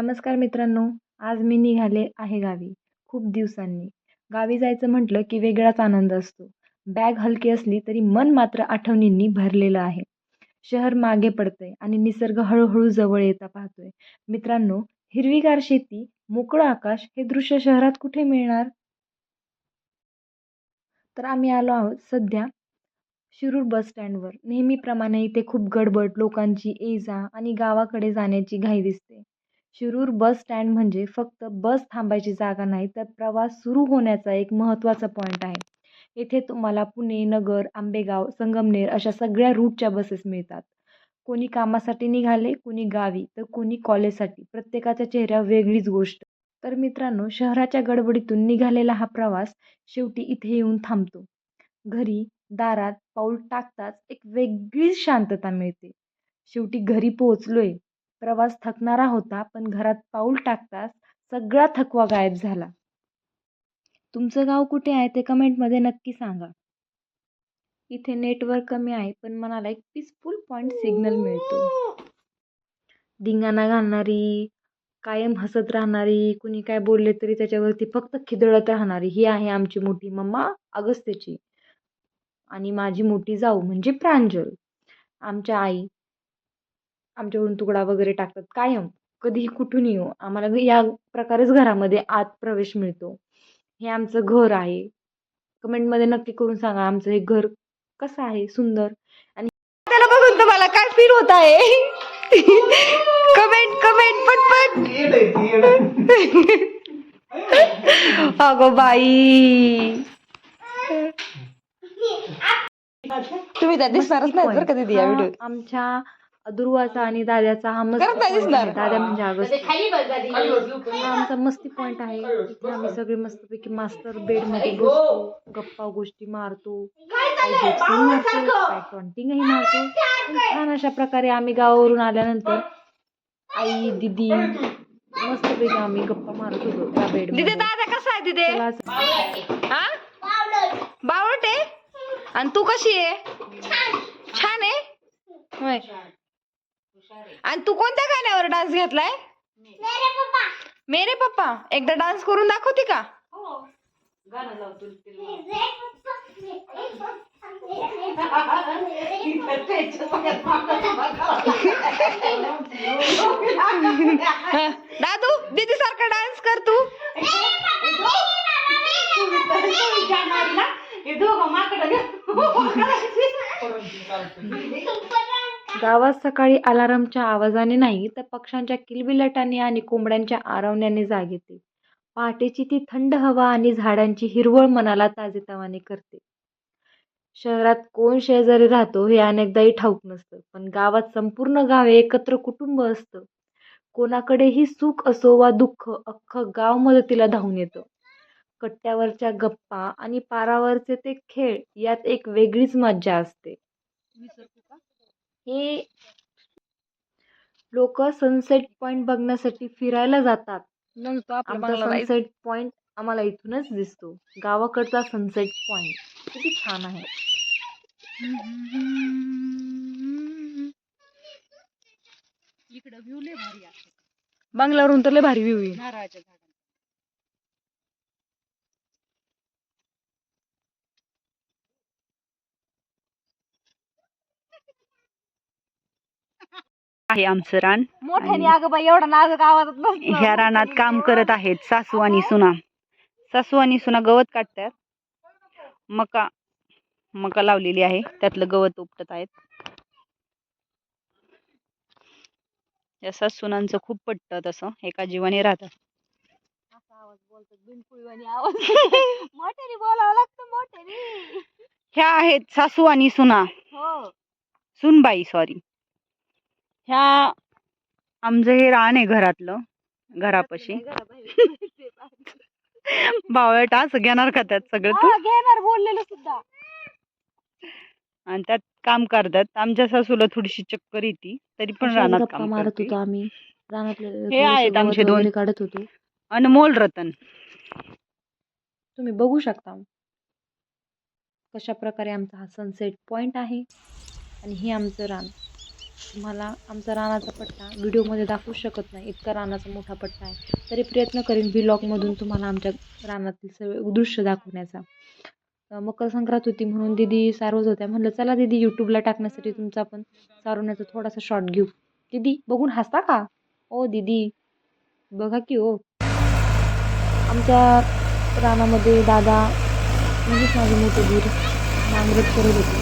नमस्कार मित्रांनो आज मी निघाले आहे गावी खूप दिवसांनी. गावी जायचं म्हटलं की वेगळाच आनंद असतो. बॅग हलकी असली तरी मन मात्र आठवणींनी भरलेलं आहे. शहर मागे पडतंय आणि निसर्ग हळूहळू जवळ येता पाहतोय. मित्रांनो हिरवीगार शेती मोकळं आकाश हे दृश्य शहरात कुठे मिळणार? तर आम्ही आलो आहोत सध्या शिरूर बस स्टँडवर. नेहमीप्रमाणे इथे खूप गडबड लोकांची ये जा आणि गावाकडे जाण्याची घाई दिसते. शिरूर बस स्टँड म्हणजे फक्त बस थांबायची जागा नाही तर प्रवास सुरू होण्याचा एक महत्त्वाचा पॉईंट आहे. येथे तुम्हाला पुणे नगर आंबेगाव संगमनेर अशा सगळ्या रूटच्या बसेस मिळतात. कोणी कामासाठी निघाले कोणी गावी तर कोणी कॉलेजसाठी. प्रत्येकाच्या चेहऱ्या वेगळीच गोष्ट. तर मित्रांनो शहराच्या गडबडीतून निघालेला हा प्रवास शेवटी इथे येऊन थांबतो. घरी दारात पाऊल टाकताच एक वेगळीच शांतता मिळते. शेवटी घरी पोहोचलोय प्रवास थकणारा होता पण घरात पाऊल टाकताच सगळा थकवा गायब झाला. तुमचं गाव कुठे आहे ते कमेंटमध्ये नक्की सांगा. इथे नेटवर्क कमी आहे पण मनाला एक पीसफुल पॉईंट सिग्नल मिळतो. धिंगाणा घालणारी कायम हसत राहणारी कुणी काय बोलले तरी त्याच्यावरती फक्त खिदळत राहणारी ही आहे आमची मोठी मम्मा अगस्त्याची. आणि माझी मोठी जाऊ म्हणजे प्रांजल. आमच्या आई आमच्याकडून तुकडा वगैरे टाकतात. कायम. कधीही कुठून येऊ. आम्हाला या प्रकारेच घरामध्ये आत प्रवेश मिळतो. हे आमचं घर आहे. कमेंटमध्ये नक्की करून सांगा आमचं हे घर कसं आहे? सुंदर. आणि त्याला बघून तुम्हाला काय फील होत आहे? कमेंट कमेंट पटपट अगो बाई. तुम्ही त्या दिसणारच नाही बरं का दीदी या व्हिडिओ आमच्या दुर्वाचा आणि दाद्याचा हा मस्ती point आहे. दाद्या म्हणजे अगस्त हा आमचा मस्ती पॉइंट आहे. इथे आम्ही सगळे मस्तपैकी मास्टर बेडमध्ये बसतो. गप्पा गोष्टी मारतो. काही जोक्सही मारतो काही टॉन्टिंगही मारतो पण छान अशा प्रकारे आम्ही गावावरून आल्यानंतर आई दिदी मस्तपैकी आम्ही गप्पा मारत होतो त्या बेड दिदे दादा कसा आहे दिदे? हा? बावळट आहे? आणि तू कशी आहे? छान. आहे? होय. आणि तू कोणत्या गाण्यावर डान्स घेतलाय? मेरे पप्पा. एकदा डान्स करून दाखवते का? हं, दादू दीदी सारखा डान्स कर तू. गावात सकाळी अलारामच्या आवाजाने नाही तर पक्ष्यांच्या किलबिलाटाने आणि कोंबड्यांच्या आरवण्याने जाग येते. पहाटेची ती थंड हवा आणि झाडांची हिरवळ मनाला ताजेतवाने करते. शहरात कोण शेजारी राहतो हे अनेकदाही ठाऊक नसतं पण गावात संपूर्ण गाव एकत्र कुटुंब असतं. कोणाकडेही सुख असो वा दुःख अख्खं गाव मदतीला धावून येतं. कट्ट्यावरच्या गप्पा आणि पारावरचे ते खेळ यात एक वेगळीच मज्जा असते. हे लोक सनसेट पॉइंट बघण्यासाठी फिरायला जातात. आमचा सनसेट पॉइंट आम्हाला इथूनच दिसतो. गावाकडचा सनसेट पॉइंट किती छान आहे. इकडं व्ह्यू लय भारी आहे. बंगल्यावरून तर लय भारी व्ह्यू येईल नारळाच्या झाडाला आहे आमचं रान. मोठ्याने अगं बाई एवढा नाज गावात नसतं. ह्या रानात काम करत आहेत सासू आणि सुना. सासू आणि सुना गवत काढतात. मका मका लावलेली आहे. त्यातलं गवत उपटत आहेत. या सासूनांचं खूप पटतं तसं. एका जीवाने राहतात असा आवाज बोलतात बिनकुळवाणी आवाज. मोठ्याने बोलावं लागतं मोठ्याने. ह्या आहेत सासू आणि सुना. हो. सुनबाई सॉरी ह्या आमचं हे रान आहे घरातलं घरापाशी. बावळट असं घेणार का त्यात सगळं तू? घेणार बोललेलं सुद्धा. आणि त्यात काम करतात. आमच्या सासूला थोडीशी चक्कर येते तरी पण रानात काम मारत करते. होतो आम्ही. हे आहेत आमचे दोन. काढत होतो. अनमोल रतन. तुम्ही बघू शकता. कशा प्रकारे आमचा हा सनसेट पॉइंट आहे. आणि हे आमचं रान. तुम्हाला आमचा रानाचा पट्टा व्हिडिओमध्ये दाखवू शकत नाही. इतका रानाचा मोठा पट्टा आहे. तरी प्रयत्न करीन ब्लॉगमधून तुम्हाला आमच्या रानातील सगळे दृश्य दाखवण्याचा. मकर संक्रांत होती म्हणून दिदी सारवत होत्या. म्हणलं चला दिदी यूट्यूबला टाकण्यासाठी तुमचा पण सारवण्याचा थोडासा शॉर्ट घेऊ. दिदी बघून हसता का? ओ दिदी बघा की हो. आमच्या रानामध्ये दादा म्हणजेच माझे मोठे दीर नांगरट करत होते.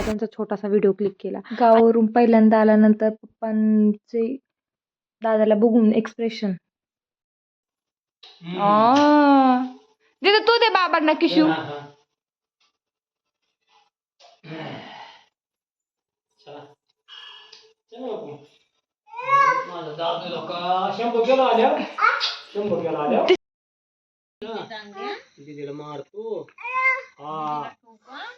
तेव्हा त्यांचा छोटासा व्हिडिओ क्लिक केला. गावावरून पहिल्यांदा आल्यानंतर पप्पांचे दादाला बघून एक्सप्रेशन दे तू दे बाबांना किशू. चला. चला बापू. माझा दादू लोका. शंभर किलो आल्या. शंभर किलो आल्या. दीदीला मारतो हा.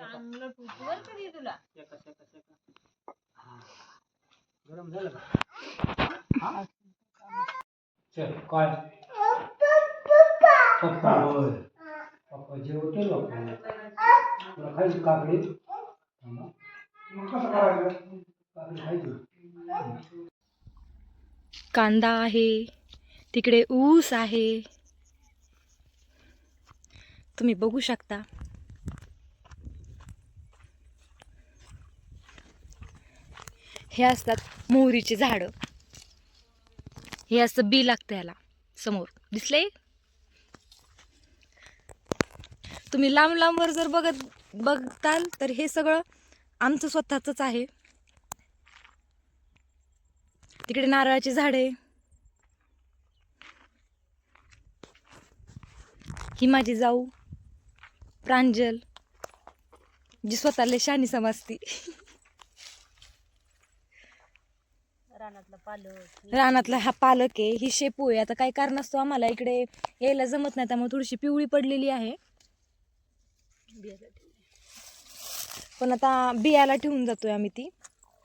शेका, शेका. हा. गरम झालं का? हा? चल काय पप्पा होय. पप्पा जेवतो तुला खायची काकडी? थांबा. मग कसं करायचं काकडी खायची? कांदा आहे तिकडे ऊस आहे. तुम्ही बघू शकता. हे असतात मोहरीचे झाडं. हे असं बी लागतं याला समोर. दिसले तुम्ही लांब लांबवर जर बघत बघताल तर हे सगळं आमचं स्वतःचंच आहे. तिकडे नारळाची झाडे. ही माझी जाऊ प्रांजल जी स्वतःला शानी समजती. रानातला हा पालक आहे ही शेपू आहे. आता काही कारण असतो आम्हाला इकडे यायला जमत नाही त्यामुळे थोडीशी पिवळी पडलेली आहे. पण आता बियाला ठेवून जातोय आम्ही ती.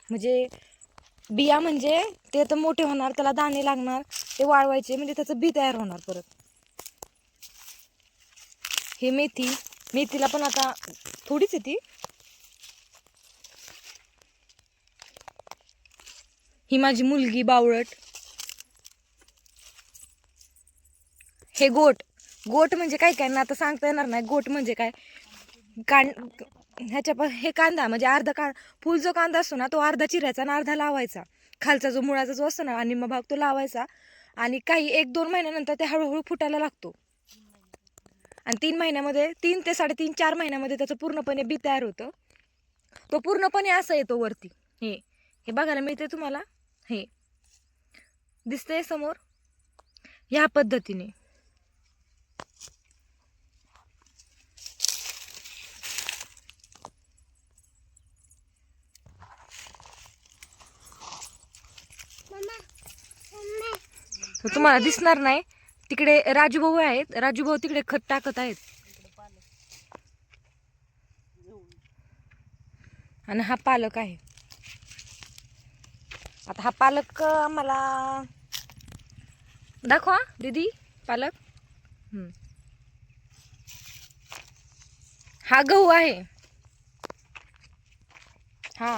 म्हणजे बिया म्हणजे ते तर मोठे होणार त्याला दाणे लागणार ते वाळवायचे म्हणजे त्याचं बी तयार होणार परत. हे मेथी मेथीला पण आता थोडीच आहे ती. ही माझी मुलगी बावळट. हे गोट. गोट म्हणजे काय काय? ना आता सांगता येणार नाही. गोट म्हणजे काय? कांड ह्याच्या प हे कांदा म्हणजे अर्धा का फुल जो कांदा असतो ना तो अर्धा चिरायचा आणि अर्धा लावायचा. खालचा जो मुळाचा जो असतो ना निम्मा भाग तो लावायचा. आणि काही एक दोन महिन्यानंतर ते हळूहळू फुटायला लागतो. आणि तीन महिन्यामध्ये तीन ते साडेतीन चार महिन्यामध्ये त्याचं पूर्णपणे बी तयार होतं. तो पूर्णपणे असं येतो वरती. हे. हे बघायला मिळते तुम्हाला? हे. दिसतंय समोर? ह्या पद्धतीने. तर तुम्हाला दिसणार नाही. तिकडे राजूभाऊ आहेत. राजूभाऊ तिकडे खत टाकत आहेत. आणि हा पालक आहे. आता हा पालक आम्हाला दाखवा दीदी पालक. हा गहू आहे. हा.